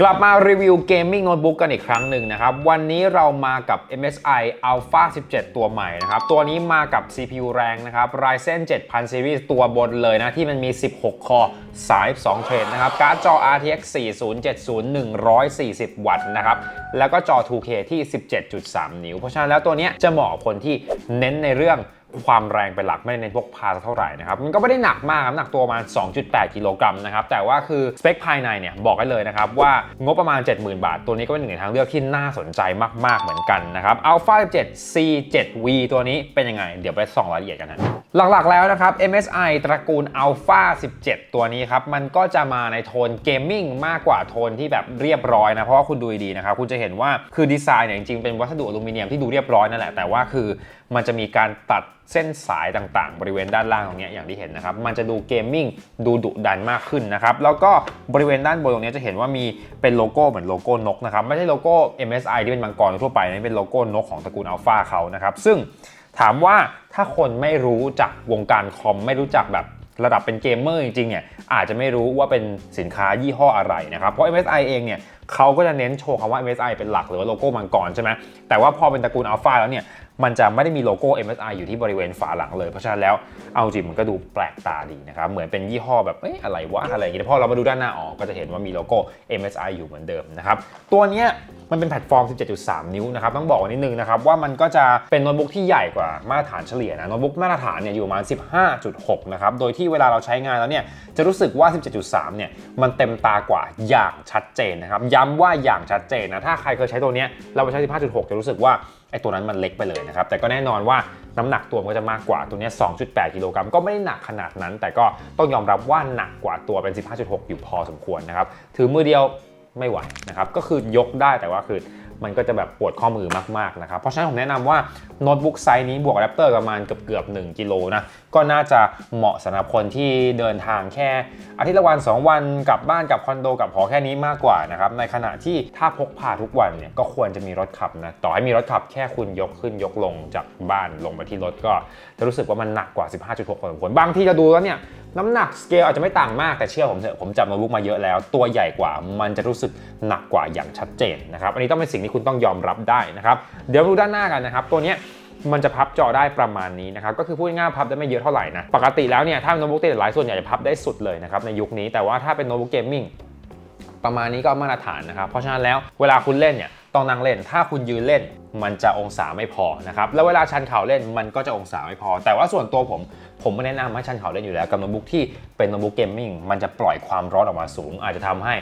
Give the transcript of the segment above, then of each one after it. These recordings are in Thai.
กลับมารีวิวเกมมิ่งโน้ตบุ๊กกันอีกครั้งหนึ่งนะครับ วันนี้เรามากับ MSI Alpha 17 ตัวใหม่นะครับ ตัวนี้มากับ CPU แรงนะครับ Ryzen 7000 Series ตัวบนเลยนะ ที่มันมี 16 คอ32เทรดนะครับ การ์ดจอ RTX 4070 140 วัตต์นะครับ แล้วก็จอ 2K ที่ 17.3 นิ้ว เพราะฉะนั้นแล้วตัวนี้จะเหมาะคนที่เน้นในเรื่อง ความแรงเป็นหลักไม่ได้เน้นพวกพาเท่าไหร่นะครับมันก็ไม่ได้หนักมากครับหนักตัวประมาณ 2.8 กิโลกรัมนะครับแต่ว่าคือสเปคภายในเนี่ยบอกได้เลยนะครับว่างบประมาณ 70,000 บาท ตัวนี้ก็เป็นหนึ่งในทางเลือกที่น่าสนใจมาก ๆ เหมือนกันนะครับ Alpha 7 C7V ตัวนี้เป็นยังไง เดี๋ยวไปส่องรายละเอียดกันนะ หลักๆแล้วนะครับ MSI ตระกูล Alpha 17 ตัวนี้ครับ มันก็จะมาในโทนเกมมิ่งมากกว่าโทนที่แบบเรียบร้อยนะ เพราะว่าคุณดูดีนะครับ คุณจะเห็นว่าคือดีไซน์เนี่ยจริงๆ เป็นวัสดุอลูมิเนียมที่ดูเรียบร้อยนั่นแหละ แต่ว่าคือมันจะมีการตัดเส้นสายต่างๆ บริเวณด้านล่างตรงนี้อย่างที่เห็นนะครับ มันจะดูเกมมิ่งดูดุดันมากขึ้นนะครับ แล้วก็บริเวณด้านบนตรงนี้จะเห็นว่ามีเป็นโลโก้เหมือนโลโก้นกนะครับ ไม่ใช่โลโก้ MSI ที่เป็นมังกรทั่วไปนี่เป็นโลโก้นกของตระกูลอัลฟาเขานะครับซึ่ง ถามว่าถ้าคนไม่รู้จักวงการคอมไม่รู้จักแบบระดับเป็นเกมเมอร์จริงๆเนี่ยอาจจะไม่รู้ว่าเป็นสินค้ายี่ห้ออะไรนะครับ เพราะ MSI เองเนี่ยเขาก็จะเน้นโชว์คำว่า MSI เป็นหลักหรือว่าโลโก้มังกรใช่ไหมแต่ว่าพอเป็นตระกูลอัลฟาแล้วเนี่ย มันจะไม่ได้มีโลโก้ MSI อยู่ที่บริเวณฝาหลังเลย เพราะฉะนั้นแล้วเอาจริงมันก็ดูแปลกตาดีนะครับเหมือนเป็นยี่ห้อแบบเอ๊ะอะไรวะอะไรอย่างเงี้ยพอเรามาดูด้านหน้าออกก็จะเห็นว่ามีโลโก้ MSI อยู่เหมือนเดิมนะครับตัวเนี้ยมันเป็นแพลตฟอร์ม 17.3 นิ้วนะครับต้องบอกนิดนึงนะครับว่ามันก็จะเป็นโน้ตบุ๊กที่ใหญ่กว่ามาตรฐานเฉลี่ยนะโน้ตบุ๊กมาตรฐานเนี่ยอยู่ประมาณ 15.6 นะครับโดยที่เวลาเราใช้งานแล้วเนี่ยจะรู้สึกว่า 17.3 เนี่ยมันเต็มตากว่าอย่างชัดเจนนะครับย้ำว่าอย่างชัดเจนนะถ้าใครเคยใช้ตัวเนี้ยเราไปใช้ 15.6 จะรู้สึกว่า อ้ตัวนั้นมันเล็กไปเลยนะครับ แต่ก็แน่นอนว่าน้ำหนักตัวมันก็จะมากกว่าตัวนี้ 2.8 กิโลกรัมก็ไม่ได้หนักขนาดนั้น แต่ก็ต้องยอมรับว่าหนักกว่าตัวเป็น 15.6 อยู่พอสมควรนะครับ ถือมือเดียว ไม่ไหวนะครับก็คือยกได้แต่ว่าคือมันก็จะแบบปวดข้อมือมากๆนะครับ เพราะฉะนั้นผมแนะนำว่าโน้ตบุ๊กไซส์นี้บวกอะแดปเตอร์ประมาณเกือบเกือบๆ1กิโลนะ ก็น่าจะเหมาะสำหรับคนที่เดินทางแค่อาทิตย์ละวัน 2 วันกลับบ้านกับคอนโดกับหอแค่นี้มากกว่านะครับ ในขณะที่ถ้าพกพาทุกวันเนี่ยก็ควรจะมีรถขับนะ ต่อให้มีรถขับแค่คุณยกขึ้นยกลงจากบ้านลงไปที่รถก็จะรู้สึกว่ามันหนักกว่า 15.6พอสมควรบางที่จะดูแล้วเนี่ย น้ำหนักสเกลอาจจะไม่ต่างมากแต่เชื่อผมเถอะผมจับโน้ตบุ๊กมาเยอะแล้ว ตัวใหญ่กว่ามันจะรู้สึกหนักกว่าอย่างชัดเจนนะครับอันนี้ต้องเป็นสิ่งที่คุณต้องยอมรับได้นะครับเดี๋ยวมาดูด้านหน้ากันนะครับ ตัวนี้มันจะพับจอได้ประมาณนี้นะครับ ก็คือพูดง่ายพับได้ไม่เยอะเท่าไหร่นะ ปกติแล้วเนี่ยถ้าโน้ตบุ๊กติดหลายส่วนใหญ่จะพับได้สุดเลยนะครับในยุคนี้ แต่ว่าถ้าเป็นโน้ตบุ๊กเกมมิ่งประมาณนี้ก็มาตรฐานนะครับ เพราะฉะนั้นแล้วเวลาคุณเล่นเนี่ย ต้องนั่งเล่น ถ้าคุณยืนเล่นมันจะองศาไม่พอนะครับแล้วเวลาชันเข่าเล่นมันก็จะองศาไม่พอ แต่ว่าส่วนตัวผมผมไม่แนะนำให้ชันเข่าเล่นอยู่แล้วกับโน้ตบุ๊กที่เป็นโน้ตบุ๊กเกมมิ่งมันจะปล่อยความร้อนออกมาสูง อาจจะทำให้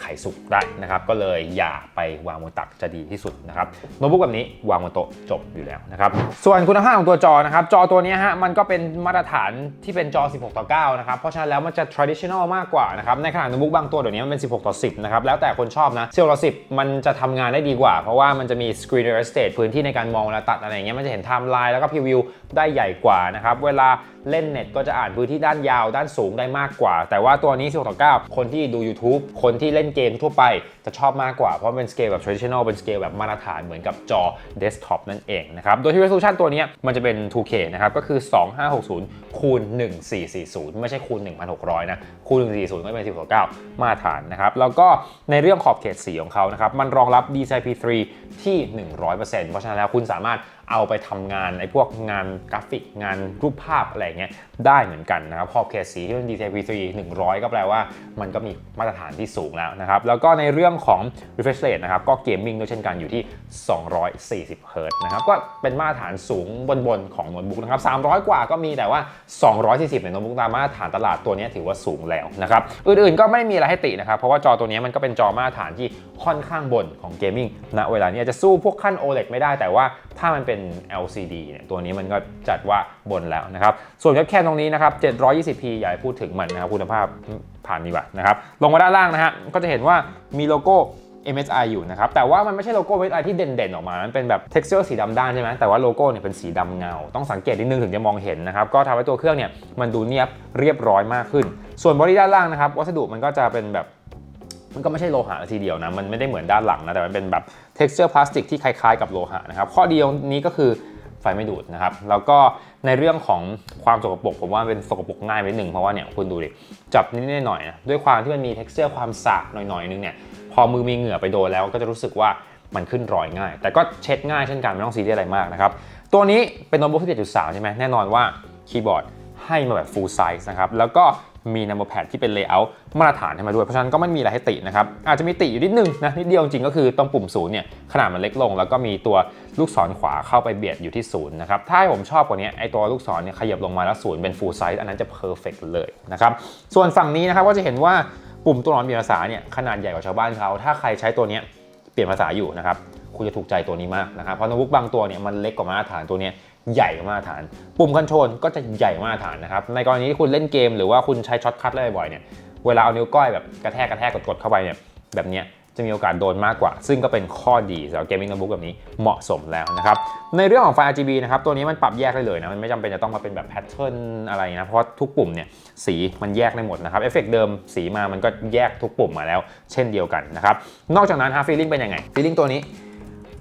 ไข่สุกได้นะครับ ก็เลยอย่าไปวางบนตักจะดีที่สุดนะครับโน้ตบุ๊กแบบนี้วางบนโต๊ะจบอยู่แล้วนะครับ ส่วนคุณภาพของตัวจอนะครับ จอตัวนี้ฮะมันก็เป็นมาตรฐานที่เป็นจอ 16 ต่อ 9 นะครับ เพราะฉะนั้นแล้วมันจะ traditional มากกว่านะครับ ในขณะโน้ตบุ๊กบางตัวเดี๋ยวนี้มันเป็น 16 ต่อ 10 นะครับ แล้วแต่คนชอบนะ16ต่อ 10 มันจะทำงานได้ดีกว่า เพราะว่ามันจะมี screen real estate พื้นที่ในการมองเวลาตัดอะไรอย่างเงี้ยมันจะเห็นไทม์ไลน์แล้วก็พรีวิวได้ใหญ่กว่านะครับเวลา เล่นเน็ตก็จะอ่านพื้นที่ด้านยาวด้านสูงได้มากกว่า แต่ว่าตัวนี้16ต่อ9คนที่ดู YouTube คนที่เล่นเกมทั่วไปจะชอบมากกว่า เพราะเป็นสเกลแบบ traditional เป็นสเกลแบบมาตรฐานเหมือนกับจอ desktop นั่นเองนะครับ โดยที่ resolution ตัวนี้มันจะเป็น 2K นะครับ ก็คือ 2560 คูณ 1440 ไม่ใช่คูณ 1600 นะ คูณ 1440 ก็เป็น10ต่อ9มาตรฐานนะครับ แล้วก็ในเรื่องขอบเขตสีของเขานะครับ มันรองรับ DCI-P3 ที่ 100%เพราะฉะนั้นแล้วคุณสามารถ เอาไปทำงานไอ้พวกงานกราฟิกงานรูปภาพอะไรเงี้ยได้เหมือนกันนะครับขอบเขตสีที่เป็น DCI-P3 100 ก็แปลว่ามันก็มีมาตรฐานที่สูงแล้วนะครับ แล้วก็ในเรื่องของ refresh rate นะครับ ก็เกมมิ่งด้วยเช่นกันอยู่ที่ 240 Hz นะครับ ก็เป็นมาตรฐานสูงบนๆของโน้ตบุ๊กนะครับ 300 กว่าก็มีแต่ว่า 240ในโน้ตบุ๊กตามมาตรฐานตลาดตัวนี้ถือว่าสูงแล้วนะครับ อื่นๆก็ไม่ได้มีอะไรให้ตินะครับ เพราะว่าจอตัวนี้มันก็เป็นจอมาตรฐานที่ค่อนข้างบนของเกมมิ่งณเวลานี้อาจจะสู้พวกขั้น OLED ไม่ได้แต่ว่า ถ้ามันเป็น LCD เนี่ยตัวนี้มันก็จัดว่าบนแล้วนะครับ ส่วนเว็บแคมตรงนี้นะครับ 720p อย่าพูดถึงมันนะครับคุณภาพผ่านดีกว่านะครับลงมาด้านล่างนะฮะก็จะเห็นว่ามีโลโก้ MSI อยู่นะครับ แต่ว่ามันไม่ใช่โลโก้ MSI ที่เด่นๆ ออกมา มันเป็นแบบ texture สีดำด้านใช่ไหมแต่ว่าโลโก้เนี่ยเป็นสีดำเงา ต้องสังเกตนิดนึงถึงจะมองเห็นนะครับ ก็ทำให้ตัวเครื่องเนี่ยมันดูเนียบเรียบร้อยมากขึ้น ส่วนบอดี้ด้านล่างนะครับ วัสดุมันก็จะเป็นแบบ มันก็ไม่ใช่โลหะทีเดียวนะ มันไม่ได้เหมือนด้านหลังนะ แต่มันเป็นแบบ texture พลาสติกที่คล้ายๆกับโลหะนะครับ ข้อดีตรงนี้ก็คือไฟไม่ดูดนะครับ แล้วก็ในเรื่องของความสกปรกผมว่าเป็นสกปรกง่ายไปหนึ่งเพราะว่าเนี่ยคุณดูดิ จับนิดๆหน่อยนะ ด้วยความที่มันมี texture ความสากหน่อยๆนึงเนี่ยพพอมือมีเหงื่อไปโดนแล้วก็จะรู้สึกว่ามันขึ้นรอยง่าย แต่ก็เช็ดง่ายเช่นกันไม่ต้องซีเรียสอะไรมากนะครับ ตัวนี้เป็นโน้ตบุ๊กที่7.3ใช่ไหมแน่นอนว่าคีย์บอร์ดให้มาแบบ full size นะครับ แล้วก็ มี number pad ที่เป็น layout มาตรฐานให้มาด้วย เพราะฉะนั้นก็ไม่มีอะไรให้ตินะครับ อาจจะมีติอยู่นิดนึงนะนิดเดียวจริงก็คือตรงปุ่มศูนย์เนี่ยขนาดมันเล็กลง แล้วก็มีตัวลูกศรขวาเข้าไปเบียดอยู่ที่ศูนย์นะครับ ถ้าให้ผมชอบกว่านี้ไอตัวลูกศรเนี่ยขยับลงมาแล้วศูนย์เป็น full size อันนั้นจะ perfect เลยนะครับ ส่วนฝั่งนี้นะครับก็จะเห็นว่าปุ่มตัวหนอนเปลี่ยนภาษาเนี่ยขนาดใหญ่กว่าชาวบ้านเขาถ้าใครใช้ตัวนี้เปลี่ยนภาษาอยู่นะครับคุณจะถูกใจตัวนี้มากนะครับเพราะโน้ตบุ๊กบางตัวเนี่ยมันเล็กกว่ามาตรฐานตัวนี้ ใหญ่มาตรฐาน ปุ่มคอนโทรลก็จะใหญ่มาตรฐานนะครับ ในกรณีที่คุณเล่นเกมหรือว่าคุณใช้ช็อตคัทอะไรบ่อยๆเนี่ย เวลาเอานิ้วก้อยแบบกระแทกกระแทกกดๆเข้าไปเนี่ยแบบเนี้ยจะมีโอกาสโดนมากกว่า ซึ่งก็เป็นข้อดีสำหรับเกมมิ่งโน้ตบุ๊กแบบนี้เหมาะสมแล้วนะครับ ในเรื่องของไฟ RGB นะครับ ตัวนี้มันปรับแยกได้เลยนะ มันไม่จำเป็นจะต้องมาเป็นแบบแพทเทิร์นอะไรนะ เพราะทุกปุ่มเนี่ยสีมันแยกได้หมดนะครับ เอฟเฟกเดิมสีมามันก็แยกทุกปุ่มมาแล้ว เช่นเดียวกันนะครับ นอกจากนั้นฮะฟีลิ่งเป็นยังไงฟีลลิ่งตัวนี้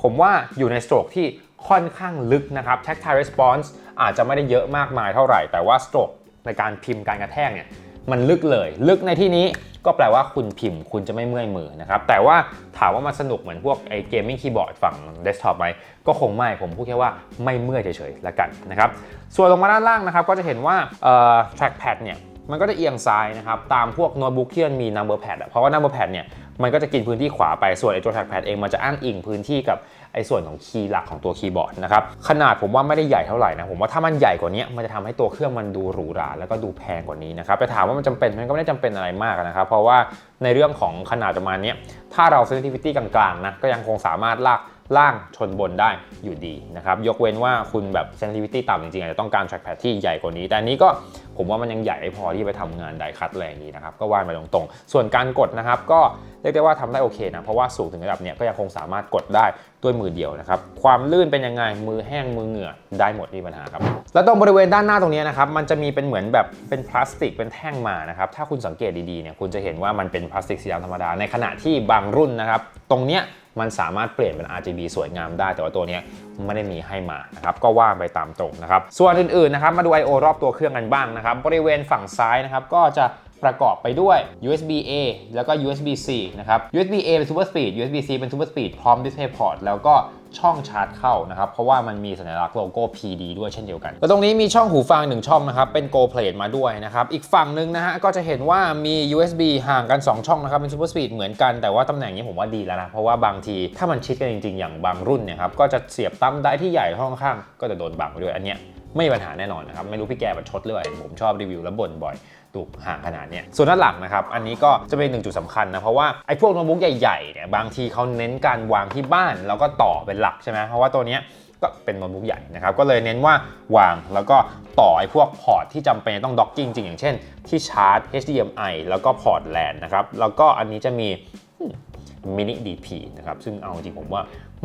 ผมว่าอยู่ในสโตรกที่ ค่อนข้างลึกนะครับ tactile response อาจจะไม่ได้เยอะมากมายเท่าไหร่ แต่ว่าสโตรกในการพิมพ์การกระแทกเนี่ยมันลึกเลย ลึกในที่นี้ก็แปลว่าคุณพิมพ์คุณจะไม่เมื่อยมือนะครับ แต่ว่าถามว่ามันสนุกเหมือนพวกไอ้เกมมิ่งคีย์บอร์ดฝั่งเดสก์ท็อปไหมก็คงไม่ ผมพูดแค่ว่าไม่เมื่อยเฉยๆแล้วกันนะครับ ส่วนลงมาด้านล่างนะครับ ก็จะเห็นว่าเอ่อ trackpad เนี่ยมันก็จะเอียงซ้ายนะครับ ตามพวกโน้ตบุ๊กที่มันมี number pad อะเพราะว่า number pad เนี่ยมันก็จะกินพื้นที่ขวาไปส่วนไอ้ตัว trackpad เองมันจะอ้างอิงพื้นที่กับไไอ้ส่วนของคีย์หลักของตัวคีย์บอร์ดนะครับขนาดผมว่าไม่ได้ใหญ่เท่าไหร่นะผมว่าถ้ามันใหญ่กว่านี้มันจะทำให้ตัวเครื่องมันดูหรูหราแล้วก็ดูแพงกว่านี้นะครับแต่ถามว่ามันจำเป็นมันก็ไม่ได้จำเป็นอะไรมากนะครับเพราะว่าในเรื่องของขนาดประมาณนี้ถ้าเรา sensitivity กลางๆนะก็ยังคงสามารถลาก ล่างชนบนได้อยู่ดีนะครับยกเว้นว่าคุณแบบ sensitivity ต่ำจริงๆอาจจะต้องการ trackpad ที่ใหญ่กว่านี้ แต่นนี้ก็ผมว่ามันยังใหญ่ไม่พอที่ไปทำงานไดคัตอะไรอย่างนี้นะครับก็ว่านไปตรงๆ ส่วนการกดนะครับก็เรียกได้ว่าทำได้โอเคนะเพราะว่าสูงถึงระดับเนี้ยก็ยังคงสามารถกดได้ด้วยมือเดียวนะครับความลื่นเป็นยังไงมือแห้งมือเหงื่อได้หมดไม่มีปัญหาครับแล้วตรงบริเวณด้านหน้าตรงนี้นะครับมันจะมีเป็นเหมือนแบบเป็นพลาสติกเป็นแท่งมานะครับถ้าคุณสังเกตดีๆเนี่ยคุณจะเห็นว่ามันเป็นพลาสติกสีดำธรรมดาในขณะที่บางรุ่นนะครับตรงเนี้ย มันสามารถเปลี่ยนเป็น RGB สวยงามได้ แต่ว่าตัวนี้ไม่ได้มีให้มานะครับก็ว่างไปตามตรงนะครับส่วนอื่นๆนะครับมาดู I/O รอบตัวเครื่องกันบ้างนะครับบริเวณฝั่งซ้ายนะครับก็จะประกอบไปด้วย USB A แล้วก็ USB C นะครับ USB A เป็น Super Speed USB C เป็น Super Speed พร้อม Display Port แล้วก็ ช่องชาร์จเข้านะครับ เพราะว่ามันมีสัญลักษณ์โลโก้ PD ด้วยเช่นเดียวกัน แล้วตรงนี้มีช่องหูฟัง 1 ช่องนะครับ เป็น Go Plate มาด้วยนะครับ อีกฝั่งหนึ่งนะฮะก็จะเห็นว่ามี USB ห่างกัน 2 ช่องนะครับ เป็น Super Speed เหมือนกัน แต่ว่าตำแหน่งนี้ผมว่าดีแล้วนะ เพราะว่าบางทีถ้ามันชิดกันจริง ๆ อย่างบางรุ่นเนี่ยครับ ก็จะเสียบตั้มได้ที่ใหญ่ห้องข้างก็จะโดนบังไปด้วย อันเนี้ย ไม่มีปัญหาแน่นอนนะครับ ไม่รู้พี่แกแบบชดเลยผมชอบรีวิวแล้วบ่นบ่อยดูกห่างขนาดเนี้ยส่วนด้านหลังนะครับ อันนี้ก็จะเป็นหนึ่งจุดสำคัญนะ เพราะว่าไอ้พวกโน้ตบุ๊กใหญ่ๆเนี่ยบางทีเขาเน้นการวางที่บ้าน แล้วก็ต่อเป็นหลักใช่ไหมเพราะว่าตัวเนี้ยก็เป็นโน้ตบุ๊กใหญ่นะครับ ก็เลยเน้นว่าวางแล้วก็ต่อไอ้พวกพอร์ตที่จำเป็นต้องด็อกกิ้งจริงอย่างเช่น ที่ชาร์จ HDMI แล้วก็พอร์ต LAN นะครับแล้วก็อันนี้จะมีมินิ DP นะครับซึ่งเอาจริงผมว่า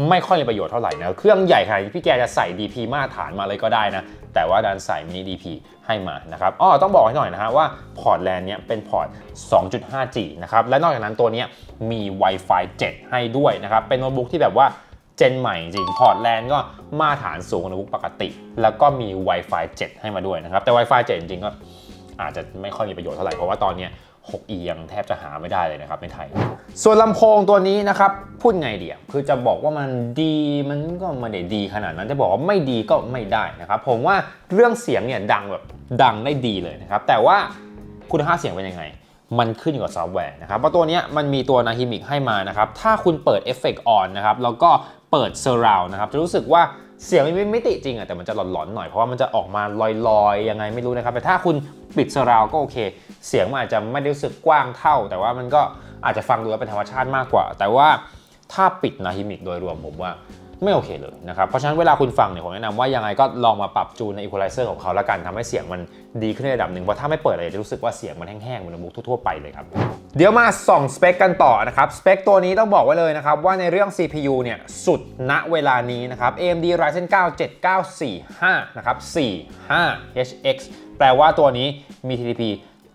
ไม่ค่อยมีประโยชน์เท่าไหร่นะ เครื่องใหญ่ขนาพี่แกจะใส่ DP มาตรฐานมาเลยก็ได้นะ แต่ว่าดันใส่มินิ DP ให้มานะครับอ๋อต้องบอกให้หน่อยนะฮะว่าพอร์ตแลนเนี้ยเป็นพอร์ต 2.5G นะครับ และนอกจากนั้นตัวนี้มี Wi-Fi 7 ให้ด้วยนะครับ เป็นโน้ตบุ๊กที่แบบว่าเจนใหม่จริง พอร์ตแลนก็มาตรฐานสูงโน้ตบุ๊กปกติ แล้วก็มี Wi-Fi 7 ให้มาด้วยนะครับ แต่ Wi-Fi 7 จริงๆ ก็อาจจะไม่ค่อยมีประโยชน์เท่าไหร่ เพราะว่าตอนเนี้ย 6 เอียงแทบจะหาไม่ได้เลยนะครับในไทย ส่วนลำโพงตัวนี้นะครับพูดไงเดียวคือจะบอกว่ามันดีมันก็ไม่ได้ดีขนาดนั้นจะบอกว่าไม่ดีก็ไม่ได้นะครับผมว่าเรื่องเสียงเนี่ยดังแบบดังได้ดีเลยนะครับแต่ว่าคุณภาพเสียงเป็นยังไง มันขึ้นอยู่กับซอฟต์แวร์นะครับเพราะตัวนี้มันมีตัวนาฮิมิกให้มานะครับถ้าคุณเปิดเอฟเฟกต์ออนนะครับแล้วก็เปิดเซอร์ราวนะครับจะรู้สึกว่า เสียงมันไม่มิติจริงอะแต่มันจะหลอนๆหน่อยเพราะว่ามันจะออกมาลอยๆยังไงไม่รู้นะครับ แต่ถ้าคุณปิดสราวก็โอเค เสียงมันอาจจะไม่ได้รู้สึกกว้างเท่า แต่ว่ามันก็อาจจะฟังดูแล้วเป็นธรรมชาติมากกว่า แต่ว่าถ้าปิดนาฮิมิกโดยรวมผมว่า ไม่โอเคเลยนะครับ เพราะฉะนั้นเวลาคุณฟังเนี่ยผมแนะนำว่ายังไงก็ลองมาปรับจูนใน equalizer ของเขาแล้วกันทำให้เสียงมันดีขึ้นในระดับหนึ่งเพราะถ้าไม่เปิดเลยจะรู้สึกว่าเสียงมันแห้งๆเหมือนบุ๊กทั่วไปเลยครับเดี๋ยวมาส่องสเปคกันต่อนะครับสเปคตัวนี้ต้องบอกไว้เลยนะครับว่าในเรื่อง CPU เนี่ยสุดณเวลานี้นะครับ AMD Ryzen 9 7945นะครับ45 HX แปลว่าตัวนี้มี TDP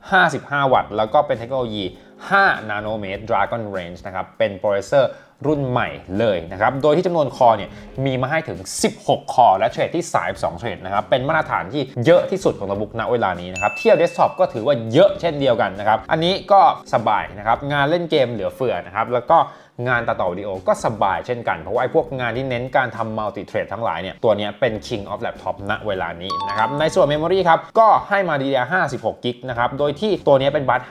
55 วัตต์ แล้วก็เป็นเทคโนโลยี 5 นาโนเมตร Dragon Range นะครับ เป็นโปรเซสเซอร์ รุ่นใหม่เลยนะครับ โดยที่จำนวนคอเนี่ยมีมาให้ถึง 16 คอ และเทรดที่สาย2เทรดนะครับ เป็นมาตรฐานที่เยอะที่สุดของโน้ตบุ๊กณเวลานี้นะครับ เทียบเดสก์ท็อปก็ถือว่าเยอะเช่นเดียวกันนะครับ อันนี้ก็สบายนะครับ งานเล่นเกมเหลือเฟือนะครับ แล้วก็ งานตัดต่อวิดีโอก็สบายเช่นกัน เพราะว่าไอ้พวกงานที่เน้นการทำมัลติเทรดทั้งหลายเนี่ยตัวนี้เป็น King of Laptop ณเวลานี้นะครับในส่วน Memory ครับก็ให้มา DDR56 กิกนะครับโดยที่ตัวนี้เป็นบัส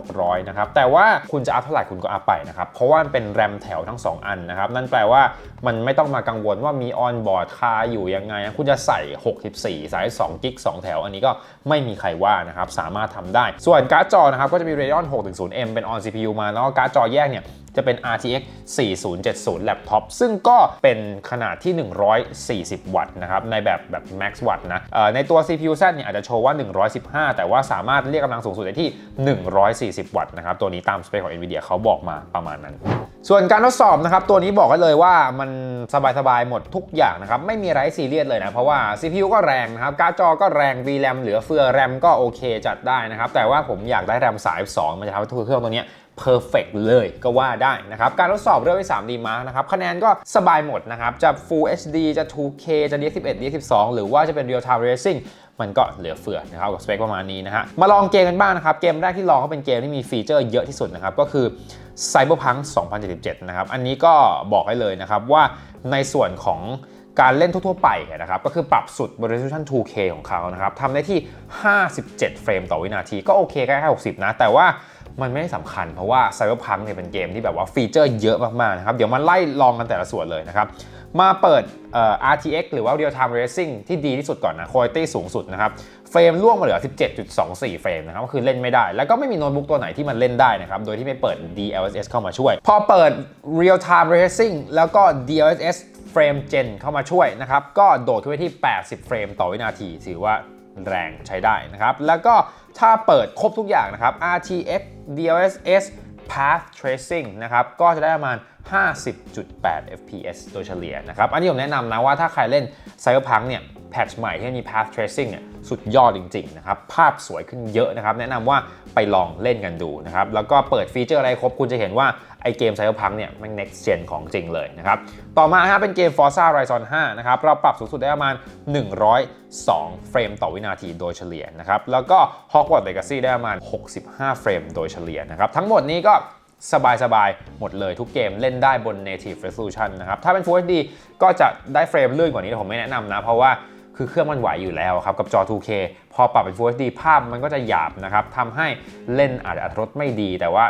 5,600นะครับแต่ว่าคุณจะอัพเท่าไหร่คุณก็อัพไปนะครับเพราะว่ามันเป็นแรมแถวทั้ง 2 อันนะครับนั่นแปลว่ามันไม่ต้องมากังวลว่ามีออนบอร์ดคาอยู่ยังไง คุณจะใส่ 64ใส่2กิก2แถว อันนี้ก็ไม่มีใครว่านะครับสามารถทำได้ ส่วนการ์ดจอนะครับก็จะมี Radeon 610M เป็น on CPU มาแล้วการ์ดจอแยกเนี่ยจะเป็น RTX 4070 Laptop ซึ่งก็เป็นขนาดที่ 140 วัตต์นะครับ ในแบบแบบ max วัตต์นะในตัว CPU Z เนี่ยอาจจะโชว์ว่า 115 แต่ว่าสามารถเรียกกำลังสูงสุดได้ที่ 140 วัตต์นะครับ ตัวนี้ตามสเปคของ NVIDIA เขาบอกมาประมาณนั้นส่วนการทดสอบนะครับ ตัวนี้บอกไว้เลยว่ามันสบายๆ หมดทุกอย่างนะครับ ไม่มีไรซีเรียสเลยนะ เพราะว่า CPU ก็แรงนะครับการ์ดจอก็แรง VRAM เหลือเฟือ RAM ก็โอเคจัดได้นะครับ แต่ว่าผมอยากได้ RAM 32มันจะทำให้เครื่องตัวเนี้ย perfect เลยก็ว่าได้นะครับ การทดสอบเรื่องที่ 3D Mark นะครับคะแนนก็สบายหมดนะครับ จะ Full HD จะ 2K จะ D11D12 หรือว่าจะเป็น Real Time Racing มันก็เหลือเฟือนะครับกับสเปคประมาณนี้นะฮะมาลองเกมกันบ้างนะครับ เกมแรกที่ลองก็เป็นเกมที่มีฟีเจอร์เยอะที่สุดนะครับ ก็คือ Cyberpunk 2077 นะครับ อันนี้ก็บอกให้เลยนะครับว่าในส่วนของการเล่นทั่วๆไปนะครับ ก็คือปรับสุด resolution 2K ของเขานะครับทำได้ที่ 57 เฟรมต่อวินาทีก็โอเคใกล้ๆ60 นะ แต่ว่า มันไม่ได้สำคัญเพราะว่า Cyberpunk เนี่ยเป็นเกมที่แบบว่าฟีเจอร์เยอะมากๆนะครับ เดี๋ยวมาไล่ลองกันแต่ละส่วนเลยนะครับ มาเปิด RTX หรือว่า Real Time Racing ที่ดีที่สุดก่อนนะ Quality สูงสุดนะครับ เฟรมล่วงมาเหลือ 17.24 เฟรมนะครับก็คือเล่นไม่ได้ แล้วก็ไม่มีโน้ตบุ๊กตัวไหนที่มันเล่นได้นะครับ โดยที่ไม่เปิด DLSS เข้ามาช่วย พอเปิด Real Time Racing แล้วก็ DLSS เฟรม Gen เข้ามาช่วยนะครับ ก็โดดขึ้นไปที่ 80 เฟรมต่อวินาที ถือว่า แรงใช้ได้นะครับ แล้วก็ถ้าเปิดครบทุกอย่างนะครับ RTX DLSS Path Tracing นะครับ ก็จะได้ประมาณ 50.8 fps โดยเฉลี่ยนะครับ อันนี้ผมแนะนำนะว่าถ้าใครเล่น Cyberpunk เนี่ย แพทช์ใหม่ที่มี Path Tracing เนี่ยสุดยอดจริงๆนะครับ ภาพสวยขึ้นเยอะนะครับ แนะนำว่าไปลองเล่นกันดูนะครับ แล้วก็เปิดฟีเจอร์อะไรครบ คุณจะเห็นว่าไอเกม Cyberpunk เนี่ยมัน next gen ของจริงเลยนะครับ ต่อมานะครับเป็นเกม Forza Horizon 5 นะครับ เราปรับสูงสุดได้ประมาณ 102 เฟรมต่อวินาทีโดยเฉลี่ยนะครับ แล้วก็ Hogwarts Legacy ได้ประมาณ 65 เฟรมโดยเฉลี่ยนะครับ ทั้งหมดนี้ก็สบายๆหมดเลยทุกเกมเล่นได้บน native resolution นะครับ ถ้าเป็น Full HD ก็จะได้เฟรมลื่นกว่านี้แต่ผมไม่แนะนำนะ เพราะว่า คือเครื่องมันไหวอยู่แล้วครับกับจอ 2K พอปรับเป็น Full HD ภาพมันก็จะหยาบนะครับทำให้เล่นอาจจะอัตรถรสไม่ดี แต่ว่า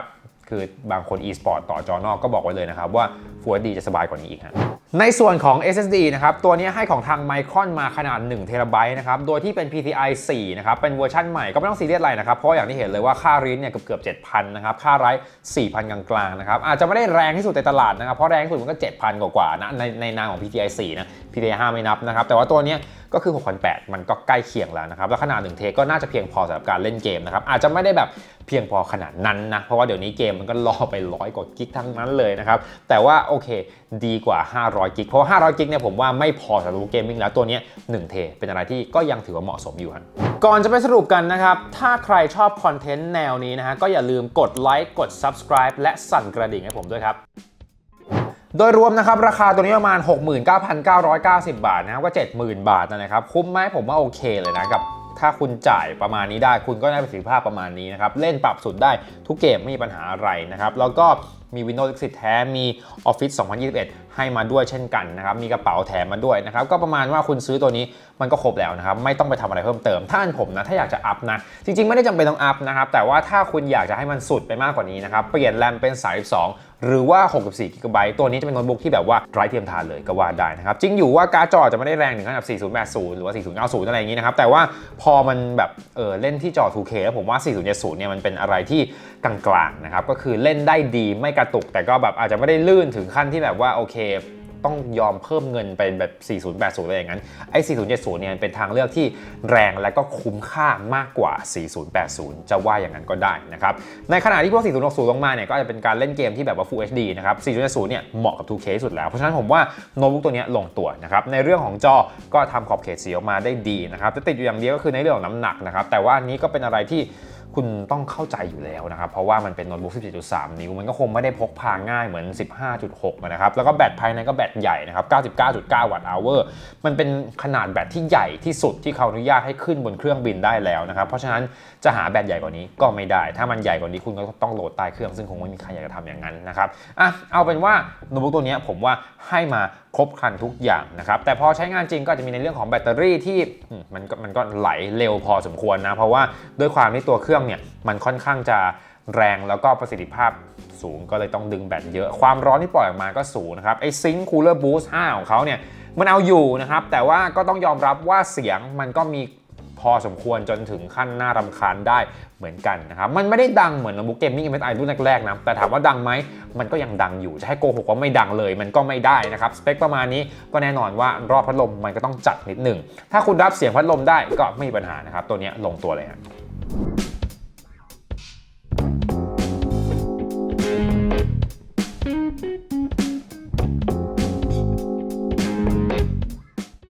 คือบางคน e-sport ต่อจอนอกก็บอกไว้เลยนะครับว่า Full HD จะสบายกว่านี้อีกฮะ ในส่วนของ SSD นะครับ ตัวนี้ให้ของทาง Micron มาขนาด1 t b นะครับ โดยที่เป็น PCI 4 นะครับ เป็นเวอร์ชันใหม่ก็ไม่ต้องซีเรียสอะไรนะครับ เพราะอย่างที่เห็นเลยว่าค่ารีนเนี่ยเกือบเกือบ7,000 นะครับ ค่าไรซ์4,000 กลางๆ นะครับ อาจจะไม่ได้แรงที่สุดในตลาดนะครับ เพราะแรงที่สุดมันก็ 7,000 กว่าๆ นะ ในในนามของ PCI 4 นะ PCI 5 ไม่นับนะครับ แต่ว่าตัวนี้ก็คือ 6,800 มันก็ใกล้เคียงแล้วนะครับ แล้วขนาด1เทก็น่าจะเพียงพอสำหรับการเล่นเกมนะครับ อาจจะไม่ได้แบบเพียงพอขนาดนั้นนะ เพราะว่าเดี๋ยวนี้เกมมันก็รอไปร้อยกว่ากิกทั้งนั้นเลยนะครับ แต่ว่าโอเค ดีกว่า 500 กิก เพราะ500 กิกเนี่ยผมว่าไม่พอสำหรับเกมมิ่งแล้วตัวนี้1เท เป็นอะไรที่ก็ยังถือว่าเหมาะสมอยู่ครับก่อนจะไปสรุปกันนะครับ ถ้าใครชอบคอนเทนต์แนวนี้นะฮะ ก็อย่าลืมกดไลค์ กด subscribe และสั่นกระดิ่งให้ผมด้วยครับ โดยรวมนะครับ ราคาตัวนี้ประมาณ 69,990 บาทนะครับก็ 70,000 บาทนะครับ คุ้มไหมผมว่าโอเคเลยนะกับถ้าคุณจ่ายประมาณนี้ได้ คุณก็ได้ประสิทธิภาพประมาณนี้นะครับ เล่นปรับสุดได้ทุกเกมไม่มีปัญหาอะไรนะครับ แล้วก็มี Windows 10แท้ มี Office 2021 ให้มาด้วยเช่นกันนะครับ มีกระเป๋าแถมมาด้วยนะครับ ก็ประมาณว่าคุณซื้อตัวนี้มันก็ครบแล้วนะครับ ไม่ต้องไปทำอะไรเพิ่มเติม ถ้าเป็นผมนะ ถ้าอยากจะอัพนะ จริงๆ ไม่ได้จำเป็นต้องอัพนะครับ แต่ว่าถ้าคุณอยากจะให้มันสุดไปมากกว่านี้นะครับ เปลี่ยนแรมเป็น 32หรือว่า 64 g b ตัวนี้จะเป็นโน้ตบุ๊กที่แบบว่าไร้เทียมทานเลยก็ว่าได้นะครับ จริงอยู่ว่าการ์ดจอจะไม่ได้แรงถึงขนาด 4080 หรือว่า 4090 อะไรอย่างนี้นะครับ แต่ว่าพอมันแบบเออเล่นที่จอ 2K แล้วผมว่า 4070 เนี่ยมันเป็นอะไรที่ กลางๆนะครับก็คือเล่นได้ดีไม่กระตุก แต่ก็แบบอาจจะไม่ได้ลื่นถึงขั้นที่แบบว่าโอเค ต้องยอมเพิ่มเงินเป็นแบบ 4080 อะไรอย่างนั้นไอ้ 4070 เนี่ยเป็นทางเลือกที่แรงและก็คุ้มค่ามากกว่า 4080 จะว่าอย่างนั้นก็ได้นะครับในขณะที่พวก 4060 ลงมาเนี่ยก็อาจจะเป็นการเล่นเกมที่แบบว่า Full HD นะครับ 4070 เนี่ยเหมาะกับ 2K สุดแล้ว เพราะฉะนั้นผมว่าโน้ตบุ๊กตัวนี้ลงตัวนะครับในเรื่องของจอก็ทำขอบเขตสีออกมาได้ดีนะครับจะติดอยู่อย่างเดียวก็คือในเรื่องของน้ำหนักนะครับแต่ว่าอันนี้ก็เป็นอะไรที่ คุณต้องเข้าใจอยู่แล้วนะครับ เพราะว่ามันเป็นโน้ตบุ๊ก 17.3 นิ้ว มันก็คงไม่ได้พกพาง่ายเหมือน 15.6 นะครับ แล้วก็แบตภายในก็แบตใหญ่นะครับ 99.9 วัตต์อเวอร์ มันเป็นขนาดแบตที่ใหญ่ที่สุดที่เขาอนุญาตให้ขึ้นบนเครื่องบินได้แล้วนะครับ เพราะฉะนั้นจะหาแบตใหญ่กว่านี้ก็ไม่ได้ ถ้ามันใหญ่กว่านี้คุณก็ต้องโหลดใต้เครื่อง ซึ่งคงไม่มีใครอยากจะทำอย่างนั้นนะครับ อะ เอาเป็นว่าโน้ตบุ๊กตัวนี้ผมว่าให้มา ครบครันทุกอย่างนะครับ แต่พอใช้งานจริงก็จะมีในเรื่องของแบตเตอรี่ที่มันก็มันก็ไหลเร็วพอสมควรนะ เพราะว่าด้วยความที่ตัวเครื่องเนี่ยมันค่อนข้างจะแรงแล้วก็ประสิทธิภาพสูงก็เลยต้องดึงแบตเยอะ ความร้อนที่ปล่อยออกมาก็สูงนะครับ ไอซิงคูลเลอร์บูสต์5ของเขาเนี่ยมันเอาอยู่นะครับ แต่ว่าก็ต้องยอมรับว่าเสียงมันก็มี อสมควรจนถึงขั้นน่ารำคาญได้เหมือนกันนะครับ มันไม่ได้ดังเหมือนโน้ตบุ๊กเกมมิ่ง MSI รุ่นแรกๆนะ แต่ถามว่าดังไหม มันก็ยังดังอยู่ จะให้โกหกว่าไม่ดังเลย มันก็ไม่ได้นะครับ สเปคประมาณนี้ก็แน่นอนว่ารอบพัดลมมันก็ต้องจัดนิดหนึ่ง ถ้าคุณรับเสียงพัดลมได้ก็ไม่มีปัญหานะครับ ตัวนี้ลงตัวเลยฮะเ